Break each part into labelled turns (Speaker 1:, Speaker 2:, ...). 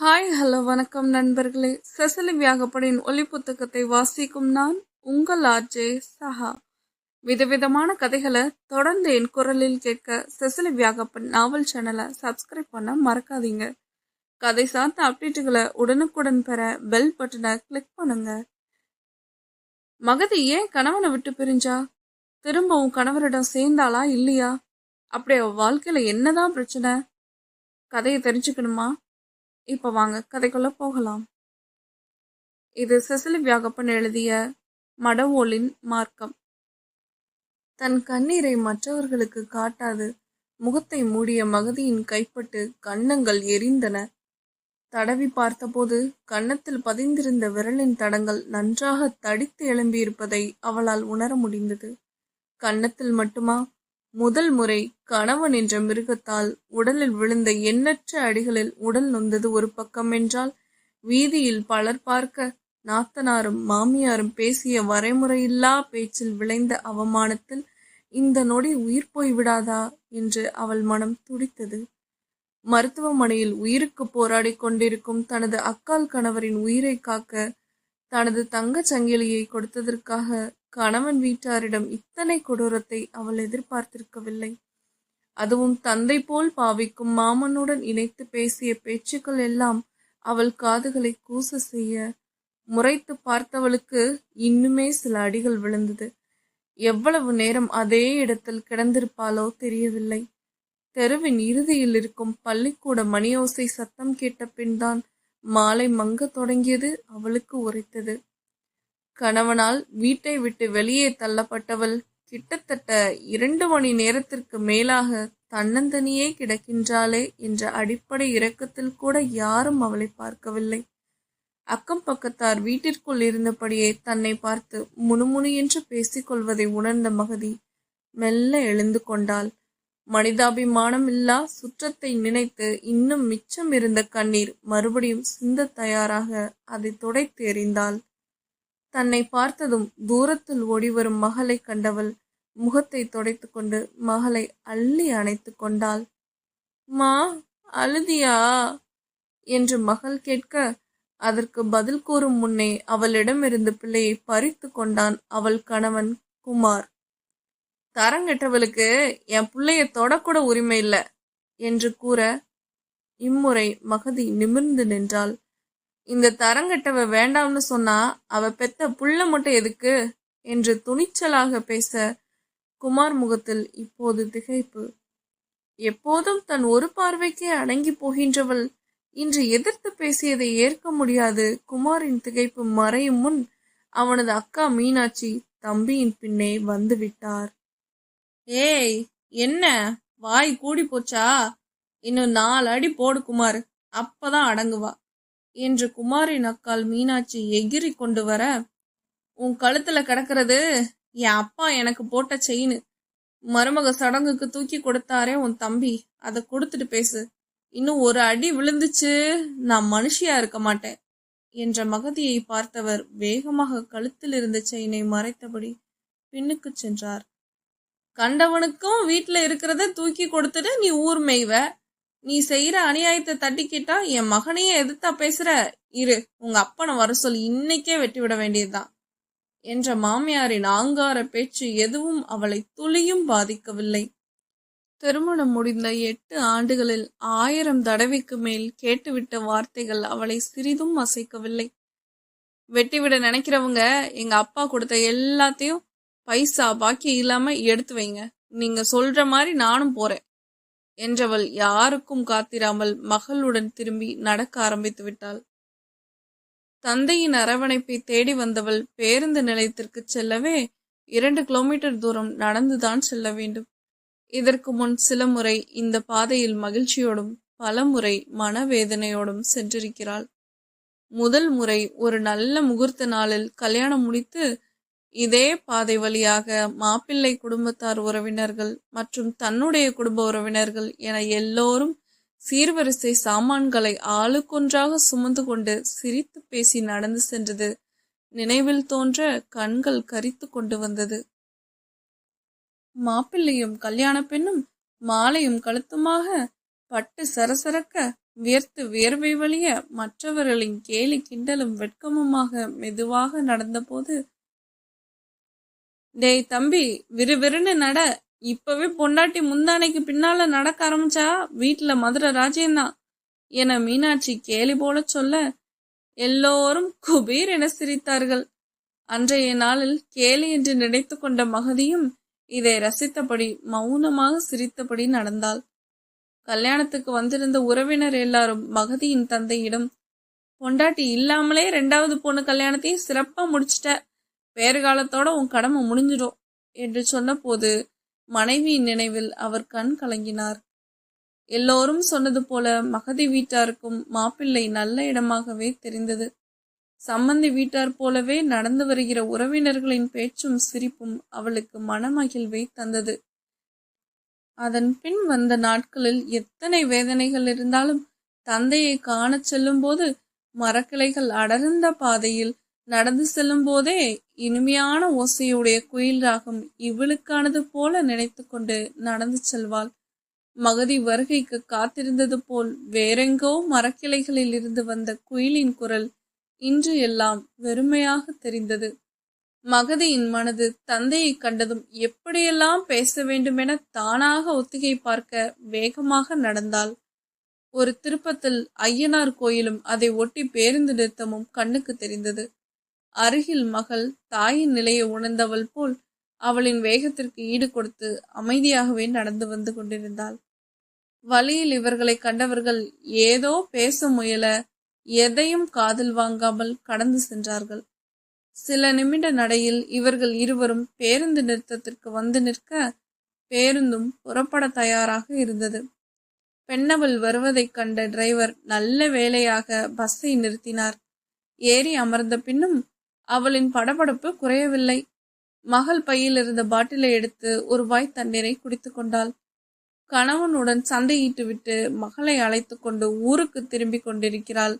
Speaker 1: Hi hello வணக்கம் நண்பர்களே. செசலி வியாகப்படின் ஒலி புத்தகத்தை வாசிக்கும் நான் உங்கள் ஆர்ஜே சஹா. விதவிதமான கதைகளை தொடர்ந்து என் குரலில் கேட்க செசலி வியாகப்பன் நாவல் சேனலை சப்ஸ்கிரைப் பண்ண மறக்காதீங்க. கதை சார்ந்த அப்டேட்டுகளை உடனுக்குடன் பெற பெல் பட்டனை கிளிக் பண்ணுங்க. மகதி ஏன் கணவனை விட்டு பிரிஞ்சா? திரும்பவும் கணவரிடம் சேர்ந்தாளா இல்லையா? அப்படி அவ வாழ்க்கையில என்னதான் பிரச்சனை? கதையை தெரிஞ்சுக்கணுமா? இப்போ வாங்க கதைக்குள்ள போகலாம். இது செசிலி வியாகப்பன் எழுதிய மடவோலின் மார்க்கம். தன் கண்ணீரை மற்றவர்களுக்கு காட்டாது முகத்தை மூடிய மகதியின் கைப்பட்டு கன்னங்கள் எரிந்தன. தடவி பார்த்தபோது கன்னத்தில் பதிந்திருந்த விரலின் தடங்கள் நன்றாக தடித்து எழும்பியிருப்பதை அவளால் உணர முடிந்தது. கன்னத்தில் மட்டுமா? முதல் முறை கணவன் என்ற மிருகத்தால் உடலில் விழுந்த எண்ணற்ற அடிகளில் உடல் நொந்தது ஒரு பக்கம் என்றால் வீதியில் பலர் பார்க்க நாத்தனாரும் மாமியாரும் பேசிய வரைமுறையில்லா பேச்சில் விளைந்த அவமானத்தில் இந்த நொடி உயிர் போய் விடாதா என்று அவள் மனம் துடித்தது. மருத்துவமனையில் உயிருக்கு போராடி கொண்டிருக்கும் தனது அக்கால் கணவரின் உயிரை காக்க தனது தங்கச் சங்கிலியை கொடுத்ததற்காக கணவன் வீட்டாரிடம் இத்தனை கொடூரத்தை அவள் எதிர்பார்த்திருக்கவில்லை. அதுவும் தந்தை போல் பாவிக்கும் மாமனுடன் இணைத்து பேசிய பேச்சுக்கள் எல்லாம் அவள் காதுகளை கூச செய்ய முறைத்து பார்த்தவளுக்கு இன்னுமே சில அடிகள் விழுந்தது. எவ்வளவு நேரம் அதே இடத்தில் கிடந்திருப்பாளோ தெரியவில்லை. தெருவின் இறுதியில் இருக்கும் பள்ளிக்கூட மணியோசை சத்தம் கேட்ட பின்தான் மாலை மங்க தொடங்கியது அவளுக்கு உரைத்தது. கணவனால் வீட்டை விட்டு வெளியே தள்ளப்பட்டவள் கிட்டத்தட்ட இரண்டு மணி நேரத்திற்கு மேலாக தன்னந்தனியே கிடக்கின்றாளே என்ற அடிப்படை இரக்கத்தில் கூட யாரும் அவளை பார்க்கவில்லை. அக்கம் பக்கத்தார் வீட்டிற்குள் இருந்தபடியே தன்னை பார்த்து முணுமுணு என்று பேசிக்கொள்வதை உணர்ந்த மகதி மெல்ல எழுந்து கொண்டாள். மனிதாபிமானம் இல்லா சுற்றத்தை நினைத்து இன்னும் மிச்சம் இருந்த கண்ணீர் மறுபடியும் சிந்த தயாராக அதை துடைத்து எறிந்தாள் தன்னை பார்த்ததும் தூரத்தில் ஓடிவரும் மகளை கண்டவள் முகத்தை துடைத்து கொண்டு மகளை அள்ளி அணைத்து கொண்டாள். மா அழுதியா என்று மகள் கேட்க அதற்கு பதில் கூறும் முன்னே அவளிடமிருந்து பிள்ளையை பறித்து கொண்டான் அவள் கணவன் குமார். தரங்கெட்டவளுக்கு என் பிள்ளைய தொடக்கூட உரிமை இல்லை என்று கூற இம்முறை மகதி நிமிர்ந்து நின்றாள். இந்த தரங்கட்டவ வேண்டாம்னு சொன்னா அவ பெத்த புள்ள மட்டும் எதுக்கு? என்று துணிச்சலாக பேச குமார் முகத்தில் இப்போது திகைப்பு. எப்போதும் தன் ஒரு பார்வைக்கே அடங்கி போகின்றவள். இன்று எதிர்த்து பேசியதை ஏற்க முடியாது குமாரின் திகைப்பு மறையும் முன் அவனது அக்கா மீனாட்சி தம்பியின் பின்னே வந்து விட்டார். ஏய் என்ன? வாய் கூடி போச்சா? இன்னும் நாலு அடி போடு குமார். அப்பதான் அடங்குவா. என்று குமாரின் அக்கால் மீனாட்சி எகிரி கொண்டு வர உன் கழுத்துல கிடக்கிறது என் அப்பா எனக்கு போட்ட செயின். மருமக சடங்குக்கு தூக்கி கொடுத்தாரே உன் தம்பி. அதை கொடுத்துட்டு பேசு. இன்னும் ஒரு அடி விழுந்துச்சு. நான் மனுஷியா இருக்க மாட்டேன். என்ற மகதியை பார்த்தவர் வேகமாக கழுத்தில் இருந்த செயினை மறைத்தபடி பின்னுக்கு சென்றார். கண்டவனுக்கும் வீட்டுல இருக்கிறத தூக்கி கொடுத்துட்டு நீ ஊர் மேய்வ. நீ செய்யற அநியாயத்தை தட்டிக்கிட்டா என் மகனையே எதிர்த்தா பேசுற. இரு உங்க அப்பனை வர சொல்லி இன்னைக்கே வெட்டி விட வேண்டியதுதான். என்ற மாமியாரின் ஆங்கார பேச்சு எதுவும் அவளை துளியும் பாதிக்கவில்லை. திருமணம் முடிந்த எட்டு ஆண்டுகளில் ஆயிரம் தடவைக்கு மேல் கேட்டுவிட்ட வார்த்தைகள் அவளை சிறிதும் அசைக்கவில்லை. வெட்டிவிட நினைக்கிறவங்க எங்க அப்பா கொடுத்த எல்லாத்தையும் பைசா பாக்கி இல்லாம எடுத்து வைங்க. நீங்க சொல்ற மாதிரி நானும் போறேன். என்றவள் யாருக்கும் காத்திராமல் மகளுடன் திரும்பி நடக்க ஆரம்பித்து விட்டாள். தந்தையின் அரவணைப்பை தேடி வந்தவள் பேருந்து நிலையத்திற்கு செல்லவே இரண்டு கிலோமீட்டர் தூரம் நடந்துதான் செல்ல வேண்டும். இதற்கு முன் சில முறை இந்த பாதையில் மகிழ்ச்சியோடும் பல முறை மனவேதனையோடும் சென்றிருக்கிறாள். முதல் முறை ஒரு நல்ல முகூர்த்த நாளில் கல்யாணம் முடித்து இதே பாதை வழியாக மாப்பிள்ளை குடும்பத்தார் உறவினர்கள் மற்றும் தன்னுடைய குடும்ப உறவினர்கள் என எல்லோரும் சீர்வரிசை சாமான்களை ஆளுக்கொன்றாக சுமந்து கொண்டு சிரித்து பேசி நடந்து சென்றது நினைவில் தோன்ற கண்கள் கரித்து கொண்டு வந்தது. மாப்பிள்ளையும் கல்யாண பெண்ணும் மாலையும் கழுத்துமாக பட்டு சரசரக்க வியர்த்து வியர்வை வழிய மற்றவர்களின் கேலி கிண்டலும் வெட்கமுமாக மெதுவாக நடந்தபோது டேய் தம்பி விறுவிறுன்னு நட. இப்பவே பொண்டாட்டி முந்தானைக்கு பின்னால நடக்க ஆரம்பிச்சா வீட்டுல மதுரை ராஜேந்தான் என மீனாட்சி கேலி போல சொல்ல எல்லோரும் குபீர் என சிரித்தார்கள். அன்றைய நாளில் கேலி என்று நினைத்து கொண்ட மகதியும் இதை ரசித்தபடி மௌனமாக சிரித்தபடி நடந்தாள். கல்யாணத்துக்கு வந்திருந்த உறவினர் எல்லாரும் மகதியின் தந்தையிடம் பொண்டாட்டி இல்லாமலே ரெண்டாவது பொண்ணு கல்யாணத்தையும் சிறப்பா முடிச்சிட்ட. பேறுகாலத்தோட உன் கடமை முடிஞ்சிடும் என்று சொன்னபோது மனைவியின் நினைவில் அவர் கண் கலங்கினார். எல்லோரும் சொன்னது போல மகதி வீட்டாருக்கும் மாப்பிள்ளை நல்ல இடமாகவே தெரிந்தது. சம்மந்தி வீட்டார் போலவே நடந்து வருகிற உறவினர்களின் பேச்சும் சிரிப்பும் அவளுக்கு மனமகிழ்வை தந்தது. அதன் பின் வந்த நாட்களில் எத்தனை வேதனைகள் இருந்தாலும் தந்தையை காணச் செல்லும் போது மரக்கிளைகள் அடர்ந்த பாதையில் நடந்து செல்லும் போதே இனிமையான ஓசையுடைய குயில் ராகம் இவளுக்கானது போல நினைத்து கொண்டு நடந்து செல்வாள். மகதி வருகைக்கு காத்திருந்தது போல் வேறெங்கோ மரக்கிளைகளில் இருந்து வந்த குயிலின் குரல் இன்று எல்லாம் வெறுமையாக தெரிந்தது. மகதியின் மனது தந்தையை கண்டதும் எப்படியெல்லாம் பேச வேண்டுமென தானாக ஒத்திகை பார்க்க வேகமாக நடந்தாள். ஒரு திருப்பத்தில் ஐயனார் கோயிலும் அதை ஒட்டி பேருந்து நிறுத்தமும் கண்ணுக்கு தெரிந்தது. அருகில் மகள் தாயின் நிலையை உணர்ந்தவள் போல் அவளின் வேகத்திற்கு ஈடு கொடுத்து அமைதியாகவே நடந்து வந்து கொண்டிருந்தாள். வழியில் இவர்களை கண்டவர்கள் ஏதோ பேச முயல எதையும் காதில் வாங்காமல் கடந்து சென்றார்கள். சில நிமிட நடையில் இவர்கள் இருவரும் பேருந்து நிறுத்தத்திற்கு வந்து நிற்க பேருந்தும் புறப்பட தயாராக இருந்தது. பெண்ணவள் வருவதைக் கண்ட டிரைவர் நல்ல வேலையாக பஸ்ஸை நிறுத்தினார். ஏறி அமர்ந்த பின்னும் அவளின் படபடப்பு குறையவில்லை. மகள் பையில் இருந்த பாட்டிலை எடுத்து ஒரு வாய் தண்ணீரை குடித்து கொண்டாள். கணவனுடன் சண்டையிட்டுவிட்டு மகளை அழைத்து கொண்டு ஊருக்கு திரும்பி கொண்டிருக்கிறாள்.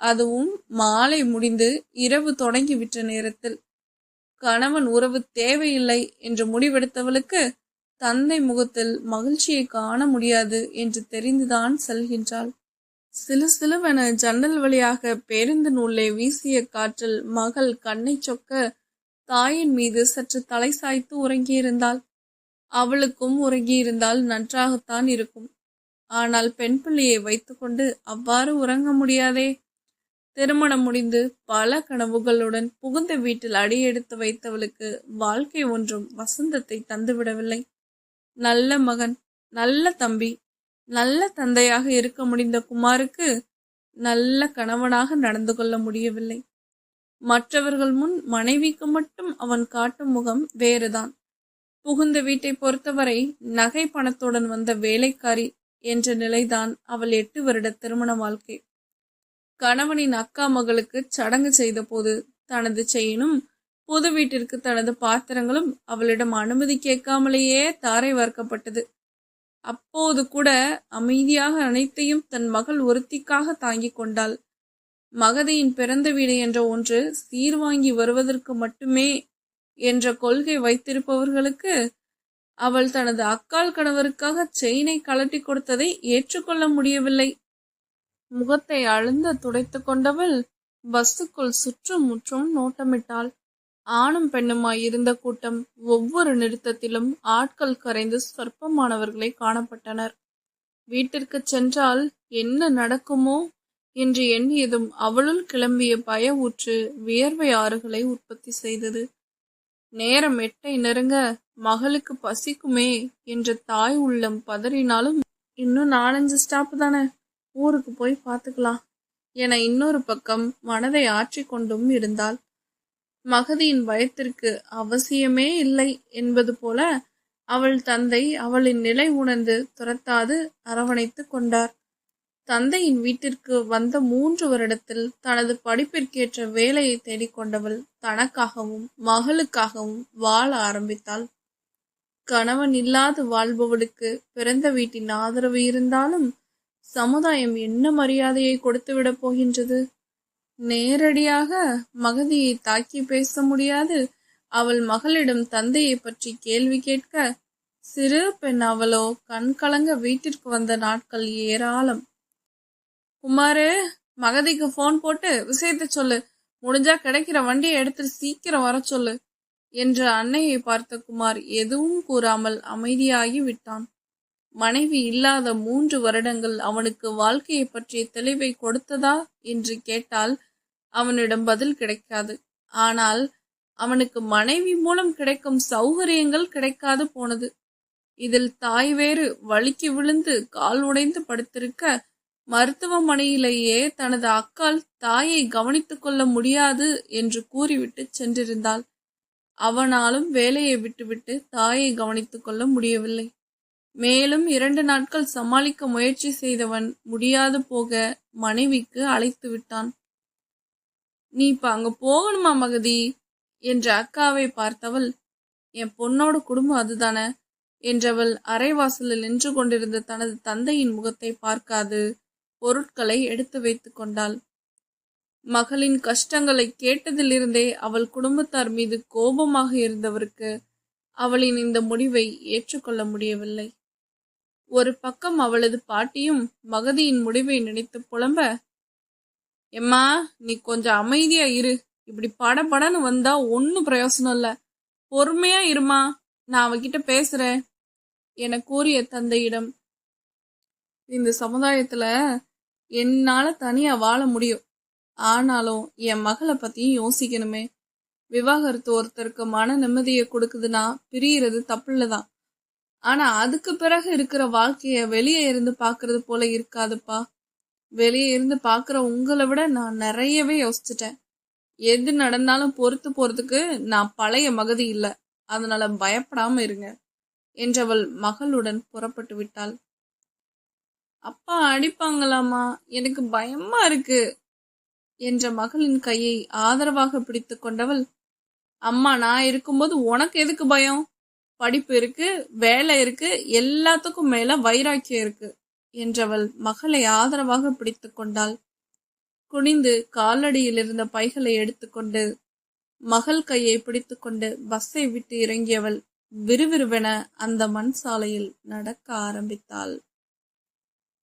Speaker 1: அதுவும் மாலை முடிந்து இரவு தொடங்கிவிட்ட நேரத்தில். கணவன் உறவு தேவையில்லை என்று முடிவெடுத்தவளுக்கு தந்தை முகத்தில் மகிழ்ச்சியை காண முடியாது என்று தெரிந்துதான் செல்கின்றாள். சிலு சிலுவென ஜன்னல் வழியாக பேருந்து நூலை வீசிய காற்றில் மகள் கண்ணை சொக்க தாயின் மீது சற்று தலை சாய்த்து உறங்கியிருந்தாள். அவளுக்கும் உறங்கியிருந்தால் நன்றாகத்தான் இருக்கும். ஆனால் பெண் பிள்ளையை வைத்துக்கொண்டு அவ்வாறு உறங்க முடியாதே. திருமணம் முடிந்து பல கனவுகளுடன் புகுந்த வீட்டில் அடியெடுத்து வைத்தவளுக்கு வாழ்க்கை ஒன்றும் வசந்தத்தை தந்துவிடவில்லை. நல்ல மகன் நல்ல தம்பி நல்ல தந்தையாக இருக்க முடிந்த குமாருக்கு நல்ல கணவனாக நடந்து கொள்ள முடியவில்லை. மற்றவர்கள் முன் மனைவிக்கு மட்டும் அவன் காட்டும் முகம் வேறுதான். புகுந்த வீட்டை பொறுத்தவரை நகை பணத்துடன் வந்த வேலைக்காரி என்ற நிலைதான் அவள் எட்டு வருட திருமண வாழ்க்கை. கணவனின் அக்கா மகளுக்கு சடங்கு செய்த போது தனது செயினும் புது வீட்டிற்கு தனது பாத்திரங்களும் அவளிடம் அனுமதி கேட்காமலேயே தாரை வார்க்கப்பட்டது. அப்போது கூட அமைதியாக அனைத்தையும் தன் மகள் ஒருத்திக்காக தாங்கிக் கொண்டாள். மகதியின் பிறந்த வீடு என்ற ஒன்று சீர் வாங்கி வருவதற்கு மட்டுமே என்ற கொள்கை வைத்திருப்பவர்களுக்கு அவள் தனது அக்கால் கணவருக்காக செயினை கலட்டி கொடுத்ததை ஏற்றுக்கொள்ள முடியவில்லை. முகத்தை அழுந்த துடைத்து கொண்டவள் பஸ்ஸுக்குள் சுற்றும் முற்றும் நோட்டமிட்டாள். ஆணும் பெண்ணுமாய் இருந்த கூட்டம் ஒவ்வொரு நிறுத்தத்திலும் ஆட்கள் கரைந்து சொற்பமானவர்களை காணப்பட்டனர். வீட்டிற்கு சென்றால் என்ன நடக்குமோ என்று எண்ணியதும் அவளுள் கிளம்பிய பய ஊற்று வியர்வை ஆறுகளை உற்பத்தி செய்தது. நேரம் எட்டை நெருங்க மகளுக்கு பசிக்குமே என்ற தாய் உள்ளம் பதறினாலும் இன்னும் நாலஞ்சு ஸ்டாப் தானே ஊருக்கு போய் பார்த்துக்கலாம் என இன்னொரு பக்கம் மனதை ஆற்றி கொண்டும் இருந்தாள். மகதியின் பயத்திற்கு அவசியமே இல்லை என்பது போல அவள் தந்தை அவளின் நிலை உணர்ந்து துரத்தாது அரவணைத்து கொண்டார். தந்தையின் வீட்டிற்கு வந்த மூன்று வருடத்தில் தனது படிப்பிற்கேற்ற வேலையை தேடிக்கொண்டவள் தனக்காகவும் மகளுக்காகவும் வாழ ஆரம்பித்தாள். கணவன் இல்லாது வாழ்பவளுக்கு பிறந்த வீட்டின் ஆதரவு இருந்தாலும் சமுதாயம் என்ன மரியாதையை கொடுத்துவிடப் போகின்றது? நேரடியாக மகதியை தாக்கி பேச முடியாது. அவள் மகளிடம் தந்தையை பற்றி கேள்வி கேட்க சிறு பெண் அவளோ? கண் கலங்க வீட்டிற்கு வந்த நாட்கள் ஏராளம். குமாரு மகதிக்கு ஃபோன் போட்டு விஷயத்த சொல்லு. முடிஞ்சா கிடைக்கிற வண்டியை எடுத்துட்டு சீக்கிரம் வர சொல்லு என்று அன்னையை பார்த்த குமார் எதுவும் கூறாமல் அமைதியாகி விட்டான். மனைவி இல்லாத மூன்று வருடங்கள் அவனுக்கு வாழ்க்கையை பற்றிய தெளிவை கொடுத்ததா என்று கேட்டால் அவனிடம் பதில் கிடைக்காது. ஆனால் அவனுக்கு மனைவி மூலம் கிடைக்கும் சௌகரியங்கள் கிடைக்காது போனது. இதில் தாய் வேறு வழுக்கி விழுந்து கால் உடைந்து படுத்திருக்க மருத்துவமனையிலேயே தனது அக்கால் தாயை கவனித்துக் கொள்ள முடியாது என்று கூறிவிட்டு சென்றிருந்தாள். அவனாலும் வேலையை விட்டுவிட்டு தாயை கவனித்துக் கொள்ள முடியவில்லை. மேலும் இரண்டு நாட்கள் சமாளிக்க முயற்சி செய்தவன் முடியாது போக மனைவிக்கு அழைத்து விட்டான் நீ இப்ப அங்க போகணுமா மகதி? என்ற அக்காவை பார்த்தவள் என் பொண்ணோட குடும்பம் அதுதானே? என்றவள் அரைவாசலில் நின்று கொண்டிருந்த தனது தந்தையின் முகத்தை பார்க்காது பொருட்களை எடுத்து வைத்துக் கொண்டாள். மகளின் கஷ்டங்களை கேட்டதிலிருந்தே அவள் குடும்பத்தார் மீது கோபமாக இருந்தவருக்கு அவளின் இந்த முடிவை ஏற்றுக்கொள்ள முடியவில்லை. ஒரு பக்கம் அவளது பாட்டியும் மகதியின் முடிவை நினைத்து புலம்ப எம்மா நீ கொஞ்சம் அமைதியா இரு. இப்படி படபடன்னு வந்தா ஒன்னும் பிரயோசனம் இல்ல. பொறுமையா இருமா நான் அவகிட்ட பேசுறேன் என கூறிய தந்தையிடம். இந்த சமுதாயத்துல என்னால தனியா வாழ முடியும். ஆனாலும் என் மகளை பத்தியும் யோசிக்கணுமே. விவாகரத்து ஒருத்தருக்கு மன நிம்மதியை கொடுக்குதுன்னா பிரியறது தப்புள்ளதான் ஆனா அதுக்கு பிறகு இருக்கிற வாழ்க்கைய வெளியே இருந்து பாக்குறது போல இருக்காதுப்பா. வெளியே இருந்து பாக்குற உங்களை விட நான் நிறையவே யோசிச்சுட்டேன். எது நடந்தாலும் பொறுத்து போறதுக்கு நான் பழைய மகதி இல்ல. அதனால பயப்படாம இருங்க. என்றவள் மகளுடன் புறப்பட்டு விட்டாள். அப்பா அடிப்பாங்களாமா எனக்கு பயமா இருக்கு. என்ற மகளின் கையை ஆதரவாக பிடித்து கொண்டவள் அம்மா நான் இருக்கும்போது உனக்கு எதுக்கு பயம்? படிப்பு இருக்கு வேலை இருக்கு எல்லாத்துக்கும் மேல வைராக்கியம் இருக்கு. என்றவள் மகளை ஆதரவாக பிடித்து கொண்டாள். குனிந்து காலடியில் இருந்த பைகளை எடுத்துக்கொண்டு மகள் கையை பிடித்துக்கொண்டு பஸ்ஸை விட்டு இறங்கியவள் விறுவிறுவென அந்த மண் சாலையில் நடக்க ஆரம்பித்தாள்.